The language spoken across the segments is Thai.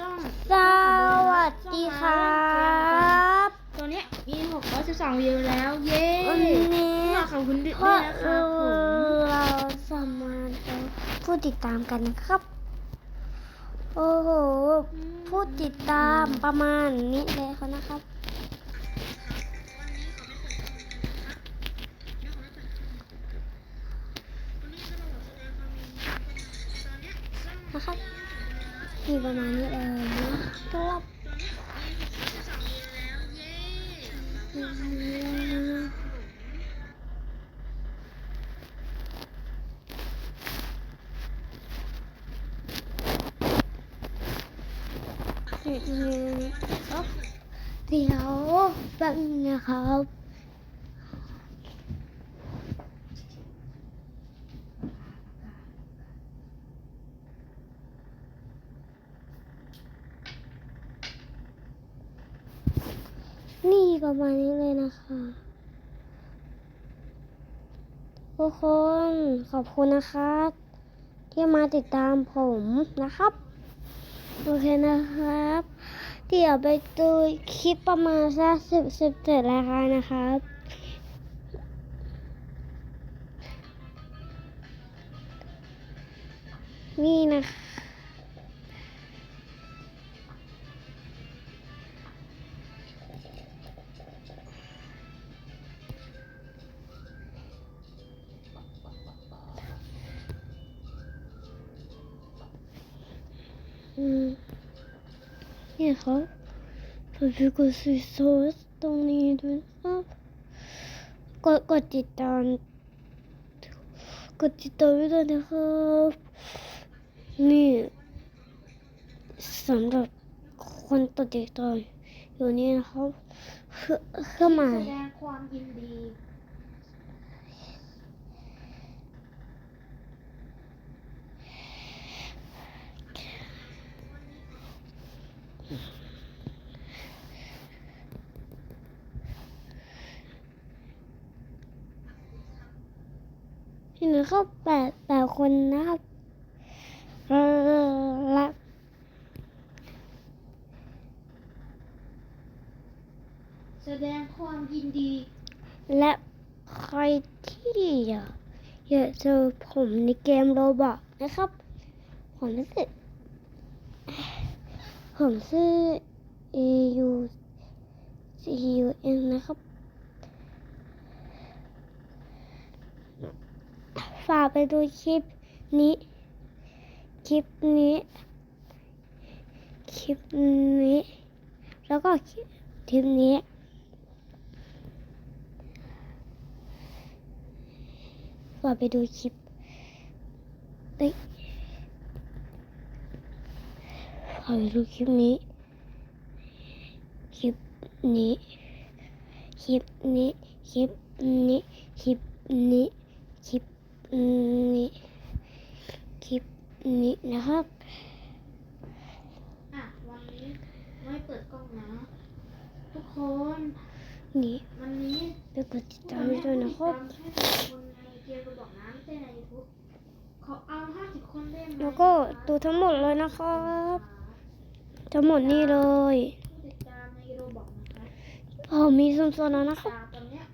ต้องสวัสดีครับตัวเนี้ยมี 612 วิวแล้ว เย้วันนี้มาขอบคุณด้วยพวกนะครับผมเราสามารถเอาผู้ติดตามกันนะครับ โอ้โห ผู้ติดตามประมาณนี้เลยเขานะครับนะครับ มีประมาณนี้เลยนะครับเดี๋ยวแป๊บนึงนะครับ นี่ ประมาณนี้เลยนะคะ ทุกคนขอบคุณนะครับที่มาติดตามผมนะครับ โอเคนะครับ เดี๋ยวไปดูคลิปประมาณสักสิบสิบเจ็ดรายการนะครับนี่นะคะ เนี่ยครับผมจะกดสีโซสตรงนี้ด้วยครับ กดกดติดตาม กดติดตามด้วยนะครับ นี่สำหรับคนตัวติดตามอยู่นี่นะครับเครื่องหมาแสดงความยินดี นี่นะครับแปดแปดคนนะครับและแสดงความยินดี และใครที่อยากอยากเจอผมในเกมโรบอกนะครับ ผมชื่อผมชื่อ A U C U N นะครับ ฝากไปดูคลิปนี้ คลิปนี้ คลิปนี้ แล้วก็คลิปนี้ ฝากไปดูคลิปเอ้ยฝากไปดูคลิปนี้ คลิปนี้ คลิปนี้ คลิปนี้ คลิปนี้คลิป นี้คลิปนี้นะครับอะวันนี้ไม่เปิดกล้องนะ ทุกคนนี่วันนี้ไปกดติดตามด้วยนะครับให้กับคนในเกมระบอกน้ำเต้นในยูทูบขอเอาห้าสิบคนได้ไหมแล้วก็ดูทั้งหมดเลยนะครับ ทั้งหมดนี่เลยผู้ติดตามในโรบอกนะคะผมมีส่วนๆแล้วนะครับ ตามตอนเนี้ย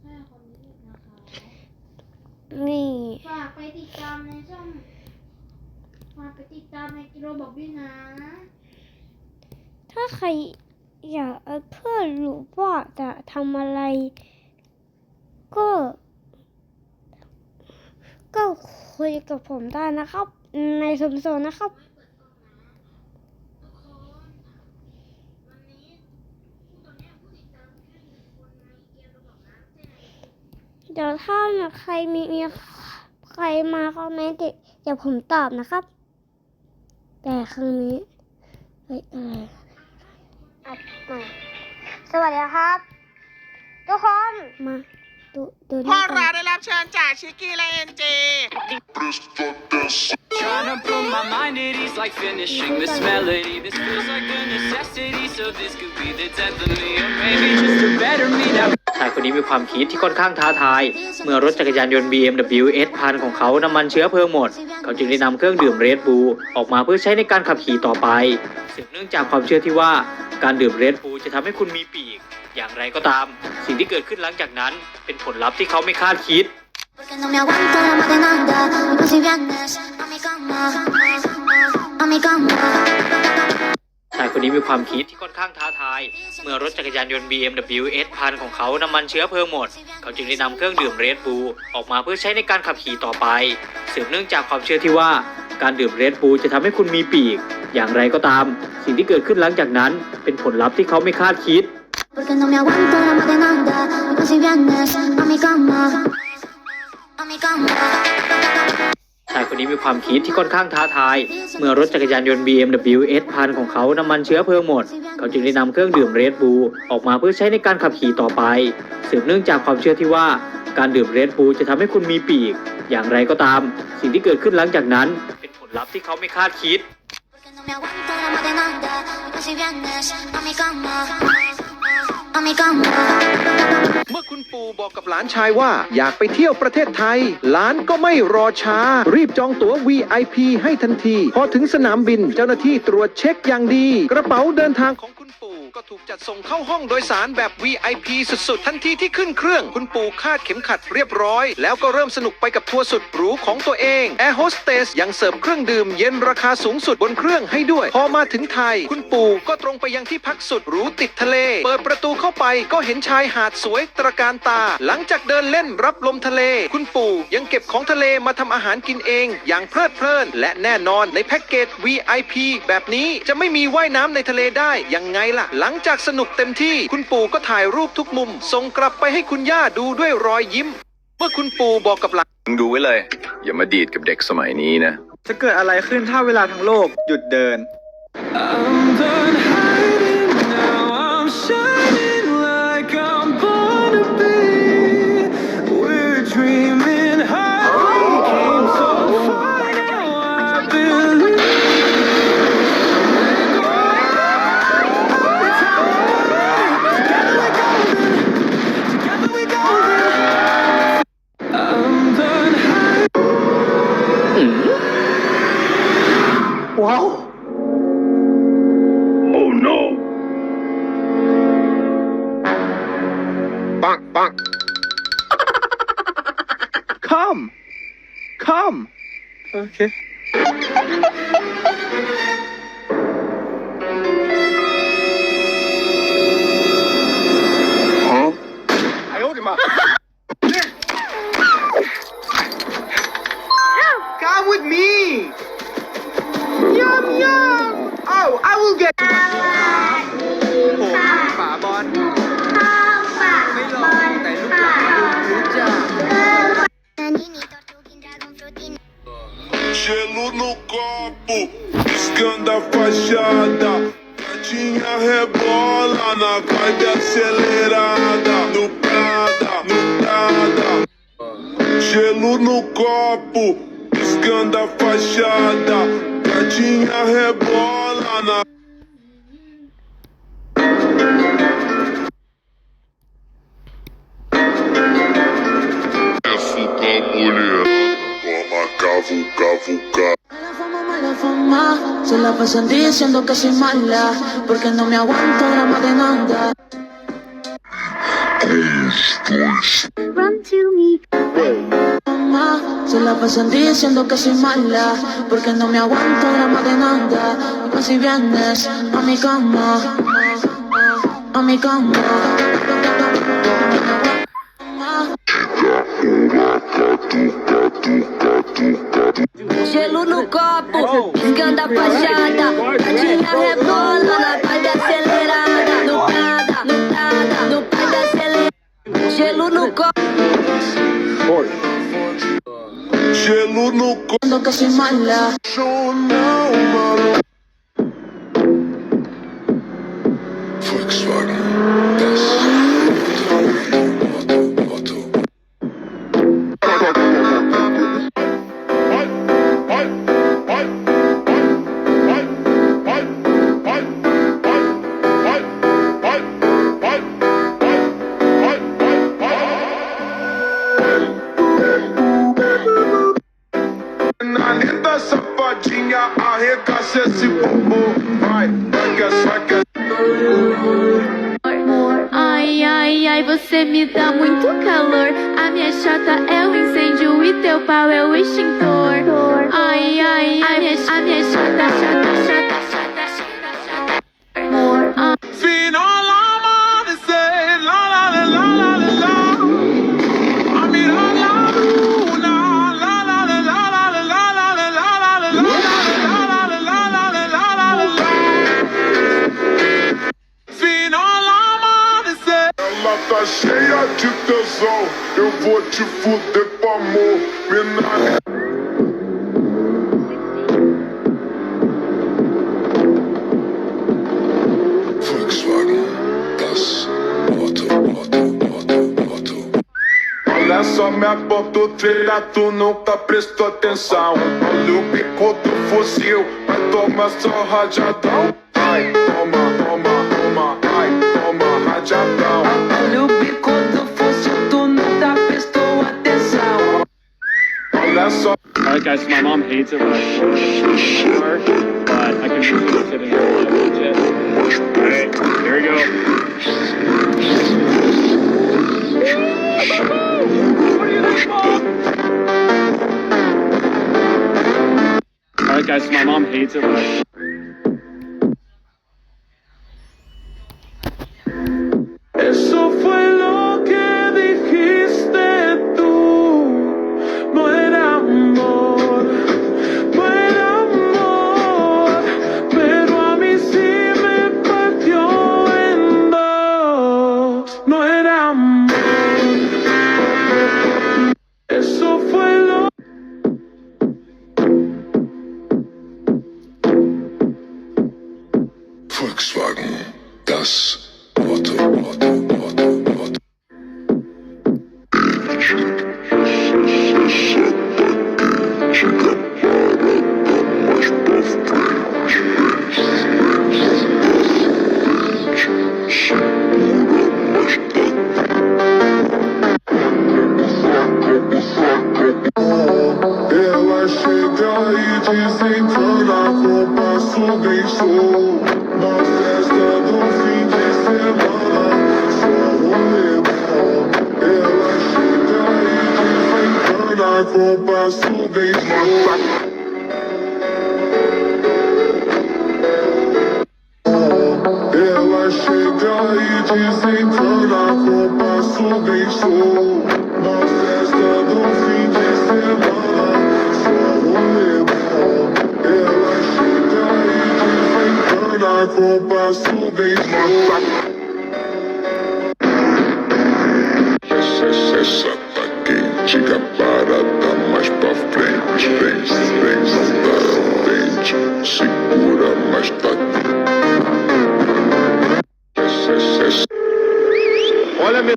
แค่คนนี้นะคะ นี่ฝากไปติดตามในช่องฝากไปติดตามในกิโลบอกด้วยนะ ถ้าใครอยากเพื่อนรู้ว่าจะทำอะไร ก็ ก็คุยกับผมได้นะครับ ในสมโซนนะครับ เดี๋ยวถ้าใครมีมีใครมาคอมเมนต์ติเดี๋ยวผมตอบนะครับ แต่ครั้งนี้เฮ้ยอะไรอัดใหม่สวัสดีครับ ทุกคนมาดูดูพ่อนี่กัเรานได้รับเชิญจากชิกกี้และเอ็นเจ Trying to put my mind at ease, like finishing this melody. This feels like a necessity, so this could be the death of me, or maybe just a better me. Now ชายคนนี้มีความคิดที่ค่อนข้างท้าทาย เมื่อรถจักรยานยนต์ BMW S พันของเขาน้ำมันเชื้อเพลิงหมด เขาจึงได้นำเครื่องดื่มเรดบูออกมาเพื่อใช้ในการขับขี่ต่อไปสืบเนื่องจากความเชื่อที่ว่าการดื่มเรดบูจะทำให้คุณมีปีก อย่างไรก็ตาม สิ่งที่เกิดขึ้นหลังจากนั้น เป็นผลลัพธ์ที่เขาไม่คาดคิดชายคนนี้มีความคิดที่ค่อนข้างท้าทายเมื่อรถจักรยานยนต์ BMW S พันของเขาน้ำมันเชื้อเพลิงหมด เขาจึงได้นำเครื่องดื่มเรดบูออกมาเพื่อใช้ในการขับขี่ต่อไปสืบเนื่องจากความเชื่อที่ว่า การดื่มเรดบูจะทำให้คุณมีปีก อย่างไรก็ตาม สิ่งที่เกิดขึ้นหลังจากนั้น เป็นผลลัพธ์ที่เขาไม่คาดคิด a mi cama, a mi cama. ชายคนนี้มีความคิดที่ค่อนข้างท้าทาย เมื่อรถจักรยานยนต์ BMW S พันของเขาน้ำมันเชื้อเพลิงหมด เขาจึงได้นำเครื่องดื่มเรดบูออกมาเพื่อใช้ในการขับขี่ต่อไป สืบเนื่องจากความเชื่อที่ว่าการดื่มเรดบูจะทำให้คุณมีปีก อย่างไรก็ตาม สิ่งที่เกิดขึ้นหลังจากนั้น เป็นผลลัพธ์ที่เขาไม่คาดคิด Porque no me aguanto la más de nada. Y pues si vienes a mi cama. เมื่อคุณปู่บอกกับหลานชายว่า อยากไปเที่ยวประเทศไทย หลานก็ไม่รอช้า รีบจองตั๋ว VIP ให้ทันที พอถึงสนามบินเจ้าหน้าที่ตรวจเช็คอย่างดี กระเป๋าเดินทางของ ก็ถูกจัดส่งเข้าห้องโดยสารแบบ VIP สุดๆ ทันทีที่ขึ้นเครื่อง คุณปู่คาดเข็มขัดเรียบร้อย แล้วก็เริ่มสนุกไปกับทัวร์สุดหรูของตัวเอง แอร์โฮสเตสยังเสิร์ฟเครื่องดื่มเย็นราคาสูงสุดบนเครื่องให้ด้วย พอมาถึงไทย คุณปู่ก็ตรงไปยังที่พักสุดหรูติดทะเล เปิดประตูเข้าไปก็เห็นชายหาดสวยตระการตา หลังจากเดินเล่นรับลมทะเล คุณปู่ยังเก็บของทะเลมาทำอาหารกินเอง อย่างเพลิดเพลิน และแน่นอนในแพ็กเกจ VIP แบบนี้จะไม่มีว่ายน้ำในทะเลได้ยังไงล่ะลังจากสนุกเต็มที่คุณปู่ก็ถ่ายรูปทุกมุม ส่งกลับไปให้คุณย่าดูด้วยรอยยิ้ม เมื่อคุณปู่บอกกับหลานมึงดูไว้เลย อย่ามาดีดกับเด็กสมัยนี้นะ จะเกิดอะไรขึ้นถ้าเวลาทั้งโลกหยุดเดิน I'm done hiding now. I'm shining piscando a fachada. Cantinha rebola na vibe acelerada. No Prada, no Prada. Gelo no copo, piscando a fachada. Cantinha rebola na Fuca mulher, toma cavu, cavuca. Fama, se la pasan diciendo que soy mala, porque no me aguanto más de nada. Run to me se la pasan diciendo que soy mala, porque no me aguanto más de nada. Pues si vienes a mi cama, a mi cama. Gelo no copo, piscando a fachada. Gatinha rebola na vibe acelerada. No Prada, no Prada, no Prada acelerada. Gelo no copo. Gelo no copo. Diciendo que soy mala. não, mano. Volkswagen. Você vou te fuder com amor. Mina... Volkswagen, das Auto, Auto, Auto, Auto. Olha só minha ponto trilha, tu nunca prestou atenção. Olha o bico do fuzil, vai tomar só rajadão. Guys, my mom hates it when I car, but I can usually fit in there. Alright, here we go. Alright guys, my mom hates it when I Eso go bust two. Olha.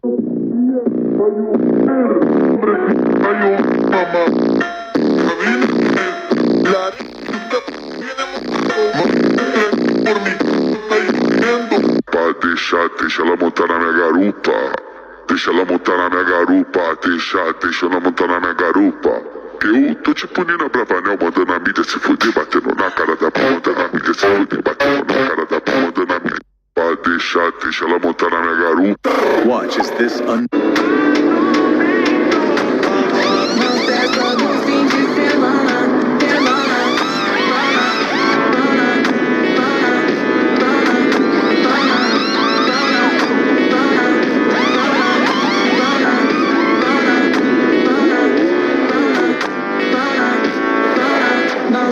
Pra deixar, deixa ela montar na minha garupa. Deixa ela montar na minha garupa. Deixa, deixa ela montar na minha garupa. Eu tô tipo Nina Bravanel mandando a mídia se fuder, batendo na cara da p, mandando a mídia se fuder, batendo na cara da p, mandando a mídia. Pra deixar, deixa ela montar na minha garupa. Watch as this un- Não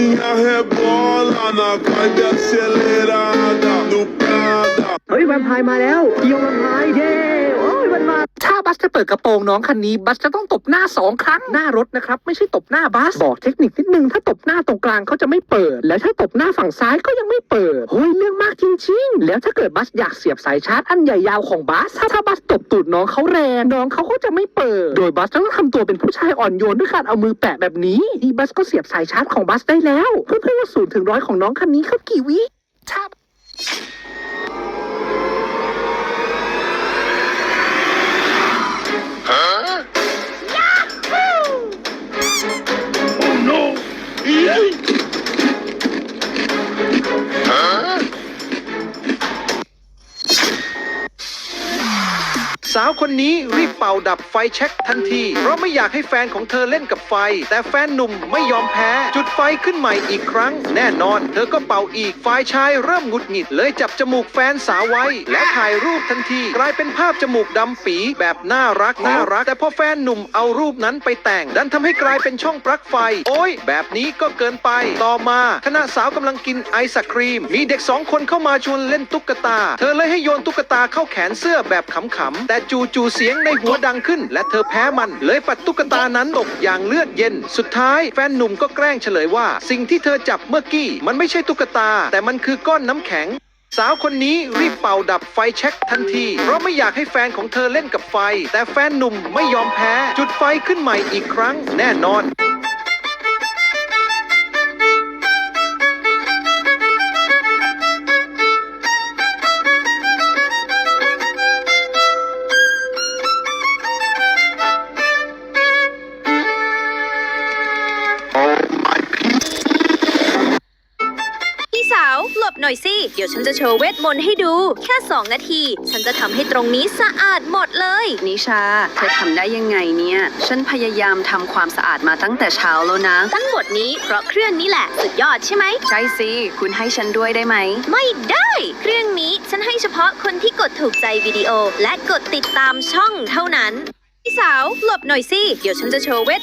Tinha rebola na vibe acelerada no Prada. เฮ้ยแวมไพร์ มาแล้วเกี่ยวแวมไพร์เย้โอ้ยมันมาถ้าบัสจะเปิดกระโปรงน้องคันนี้ บัสจะต้องตบหน้าสองครั้งหน้ารถนะครับไม่ใช่ตบหน้าบัสบอกเทคนิคนิดนึงถ้าตบหน้าตรงกลางเขาจะไม่เปิด และถ้าตบหน้าฝั่งซ้ายก็ยังไม่เปิดเฮ้ยเรื่องมากจริงๆ แล้วถ้าเกิดบัสอยากเสียบสายชาร์จอันใหญ่ยาวของบัสถ้าถ้าบัสตบตูดน้องเขาแรงน้องเขาก็จะไม่เปิด โดยบัสต้องทำตัวเป็นผู้ชายอ่อนโยนด้วยการเอามือแปะแบบนี้นี่บัสก็เสียบสายชาร์จของบัสได้แล้วเพื่อนๆว่าศูนย์ถึงร้อยของน้องคันนี้เขากี่วิถ้าส คนนี้รีบเป่าดับไฟเช็คทันที เพราะไม่อยากให้แฟนของเธอเล่นกับไฟ แต่แฟนหนุ่มไม่ยอมแพ้ จุดไฟขึ้นใหม่อีกครั้ง แน่นอน เธอก็เป่าอีกฝ่ายชายเริ่มหงุดหงิดเลยจับจมูกแฟนสาวไว้ และถ่ายรูปทันที กลายเป็นภาพจมูกดำปีแบบน่ารักน่ารัก แต่พอแฟนหนุ่มเอารูปนั้นไปแต่ง ดันทำให้กลายเป็นช่องปลั๊กไฟ โอ้ยแบบนี้ก็เกินไป ต่อมาขณะสาวกำลังกินไอศครีม มีเด็กสองคนเข้ามาชวนเล่นตุ๊กตา เธอเลยให้โยนตุ๊กตาเข้าแขนเสื้อแบบขำๆแต่จู่จู่เสียงในหัวดังขึ้น และเธอแพ้มันเลยปัดตุ๊กตานั้นตกอย่างเลือดเย็น สุดท้ายแฟนหนุ่มก็แกล้งเฉลยว่า สิ่งที่เธอจับเมื่อกี้ มันไม่ใช่ตุ๊กตา แต่มันคือก้อนน้ำแข็งสาวคนนี้รีบเป่าดับไฟเช็คทันที เพราะไม่อยากให้แฟนของเธอเล่นกับไฟ แต่แฟนหนุ่มไม่ยอมแพ้ จุดไฟขึ้นใหม่อีกครั้งแน่นอน จะโชว์เวทมนต์ให้ดู แค่ 2 นาที ฉันจะทำให้ตรงนี้สะอาดหมดเลย นิชา เธอทำได้ยังไงเนี่ย ฉันพยายามทำความสะอาดมาตั้งแต่เช้าแล้วนะ ทั้งหมดนี้เพราะเครื่องนี้แหละ สุดยอดใช่ไหม ใช่สิ คุณให้ฉันด้วยได้ไหม ไม่ได้ เครื่องนี้ฉันให้เฉพาะคนที่กดถูกใจวิดีโอ และกดติดตามช่องเท่านั้น พี่สาวหลบหน่อยสิ เดี๋ยวฉันจะโชว์เวท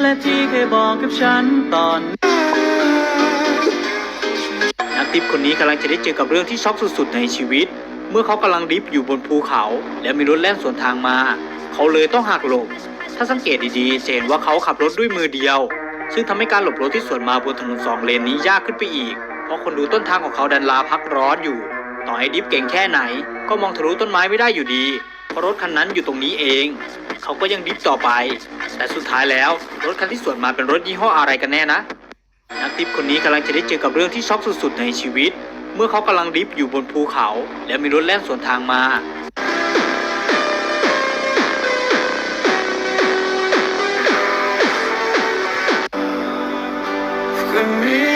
และที่เคยบอกกับฉันตอน นักดิฟคนนี้กำลังจะได้เจอกับเรื่องที่ช็อกสุดๆในชีวิต เมื่อเขากำลังดิฟอยู่บนภูเขา และมีรถแล่นสวนทางมา เขาเลยต้องหักหลบ ถ้าสังเกตดีๆจะเห็นว่าเขาขับรถด้วยมือเดียว ซึ่งทำให้การหลบรถที่สวนมาบนถนนสองเลนนี้ยากขึ้นไปอีก เพราะคนดูต้นทางของเขาดันลาพักร้อนอยู่ ต่อให้ดิฟเก่งแค่ไหน ก็มองทะลุต้นไม้ไม่ได้อยู่ดี เพราะรถคันนั้นอยู่ตรงนี้เอง เขาก็ยังดิฟต่อไป แต่สุดท้ายแล้วรถคันที่สวนมาเป็นรถยี่ห้ออะไรกันแน่นะ ติฟคนนี้กำลังจะได้เจอกับเรื่องที่ช็อกสุดๆในชีวิต เมื่อเขากำลังดิฟต์อยู่บนภูเขา และมีรถแล่นสวนทางมา with me.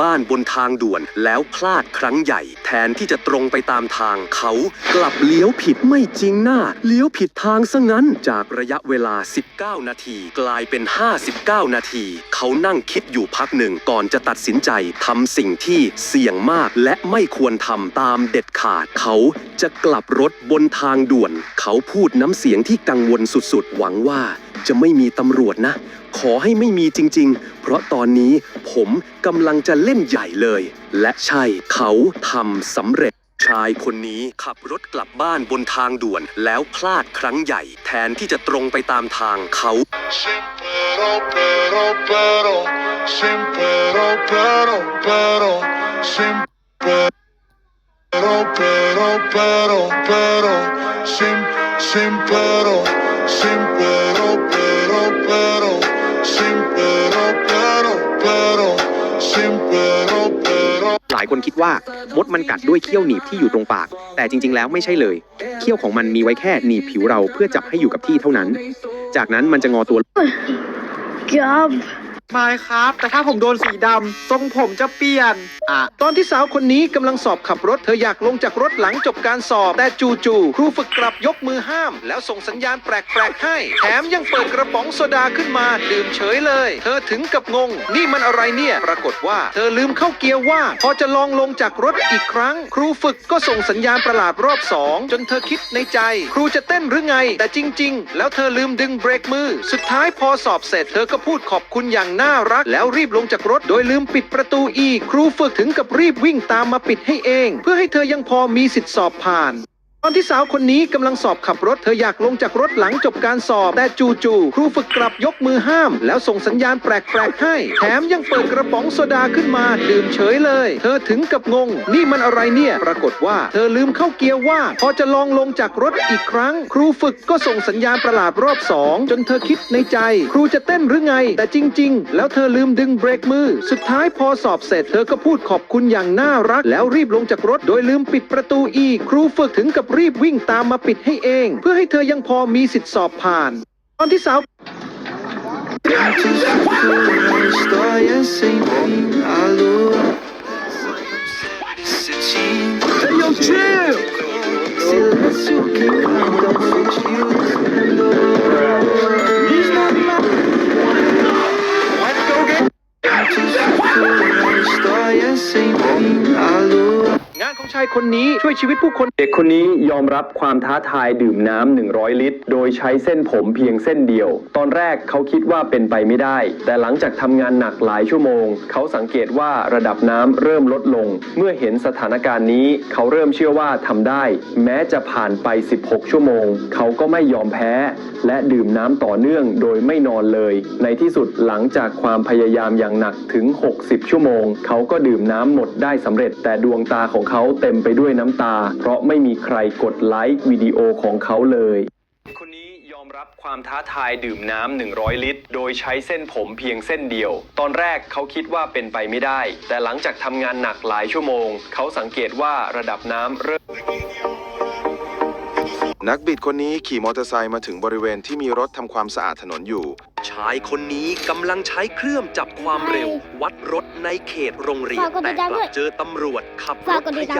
บ้านบนทางด่วนแล้วพลาดครั้งใหญ่ แทนที่จะตรงไปตามทางเขากลับเลี้ยวผิดไม่จริงหน้า เลี้ยวผิดทางซะงั้น จากระยะเวลา 19 นาที กลายเป็น 59 นาที เขานั่งคิดอยู่พักหนึ่งก่อนจะตัดสินใจทำสิ่งที่เสี่ยงมากและไม่ควรทำตามเด็ดขาด เขาจะกลับรถบนทางด่วน เขาพูดน้ำเสียงที่กังวลสุดๆ หวังว่า จะไม่มีตำรวจนะ ขอให้ไม่มีจริง ๆ เพราะตอนนี้ผมกำลังจะเล่นใหญ่เลย และใช่เขาทำสำเร็จ ชายคนนี้ขับรถกลับบ้านบนทางด่วนแล้วพลาดครั้งใหญ่ แทนที่จะตรงไปตามทางเขา Pero, pero, pero, pero, sin sin, pero, sin pero, หลายคนคิดว่ามดมันกัดด้วยเขี้ยวหนีบที่อยู่ตรงปาก แต่จริง ๆ แล้วไม่ใช่เลย เขี้ยวของมันมีไว้แค่หนีบผิวเราเพื่อจับให้อยู่กับที่เท่านั้น จากนั้นมันจะงอตัว job ไม่ครับ แต่ถ้าผมโดนสีดำทรงผมจะเปลี่ยน อะ ตอนที่สาวคนนี้กำลังสอบขับรถ เธออยากลงจากรถหลังจบการสอบ แต่จู่ๆครูฝึกกลับยกมือห้าม แล้วส่งสัญญาณแปลกๆให้ แถมยังเปิดกระป๋องโซดาขึ้นมา ดื่มเฉยเลย เธอถึงกับงง นี่มันอะไรเนี่ย ปรากฏว่า เธอลืมเข้าเกียร์ว่าพอจะลองลงจากรถอีกครั้ง ครูฝึกก็ส่งสัญญาณประหลาดรอบสองจนเธอคิดในใจ ครูจะเต้นหรือไง แต่จริง ๆ แล้วเธอลืมดึงเบรกมือ สุดท้ายพอสอบเสร็จ เธอก็พูดขอบคุณอย่างน่ารัก แล้วรีบลงจากรถโดยลืมปิดประตูอีก ครูฝึกถึงกับรีบวิ่งตามมาปิดให้เอง เพื่อให้เธอยังพอมีสิทธิสอบผ่าน ตอนที่สาวคนนี้กำลังสอบขับรถ เธออยากลงจากรถหลังจบการสอบ แต่จู่ๆครูฝึกกลับยกมือห้าม แล้วส่งสัญญาณแปลกๆให้ แถมยังเปิดกระป๋องโซดาขึ้นมา ดื่มเฉยเลย เธอถึงกับงง นี่มันอะไรเนี่ย ปรากฏว่า เธอลืมเข้าเกียร์ว่า พอจะลองลงจากรถอีกครั้ง ครูฝึกก็ส่งสัญญาณประหลาดรอบสองจนเธอคิดในใจ ครูจะเต้นหรือไง แต่จริง ๆ แล้วเธอลืมดึงเบรกมือ สุดท้ายพอสอบเสร็จ เธอก็พูดขอบคุณอย่างน่ารัก แล้วรีบลงจากรถ โดยลืมปิดประตูอีก ครูฝึกถึงกับรีบวิ่งตามมาปิดให้เอง เพื่อให้เธอยังพอมีสิทธิสอบผ่าน ตอนที่สาว História sem fim, a lua Hey, yo, chill! Silêncio que canta o sutil esplendor Diz na Let's go get História sem fim, a lua งาน ของชายคนนี้ช่วยชีวิตผู้คน เด็กคนนี้ยอมรับความท้าทายดื่มน้ำ100 ลิตร โดยใช้เส้นผมเพียงเส้นเดียว ตอนแรกเขาคิดว่าเป็นไปไม่ได้ แต่หลังจากทำงานหนักหลายชั่วโมง เขาสังเกตว่าระดับน้ำเริ่มลดลง เมื่อเห็นสถานการณ์นี้ เขาเริ่มเชื่อว่าทำได้ แม้จะผ่านไป 16 ชั่วโมง เขาก็ไม่ยอมแพ้ และดื่มน้ำต่อเนื่องโดยไม่นอนเลย ในที่สุดหลังจากความพยายามอย่างหนักถึง 60 ชั่วโมง เขาก็ดื่มน้ำหมดได้สำเร็จแต่ดวงตาของเขาเต็มไปด้วยน้ำตา เพราะไม่มีใครกดไลค์วิดีโอของเขาเลยคนนี้ยอมรับความท้าทายดื่มน้ำ 100 ลิตร โดยใช้เส้นผมเพียงเส้นเดียว ตอนแรกเขาคิดว่าเป็นไปไม่ได้ แต่หลังจากทำงานหนักหลายชั่วโมง เขาสังเกตว่าระดับน้ำเริ่ม นักบิดคนนี้ขี่มอเตอร์ไซค์มาถึงบริเวณที่มีรถทำความสะอาดถนนอยู่ ชายคนนี้กำลังใช้เครื่องจับความเร็ว วัดรถในเขตโรงเรียนฝากกดติแต่ดตามกด้ลัวยบเจอตำรวจขับรฝากถกดขติดตามยับ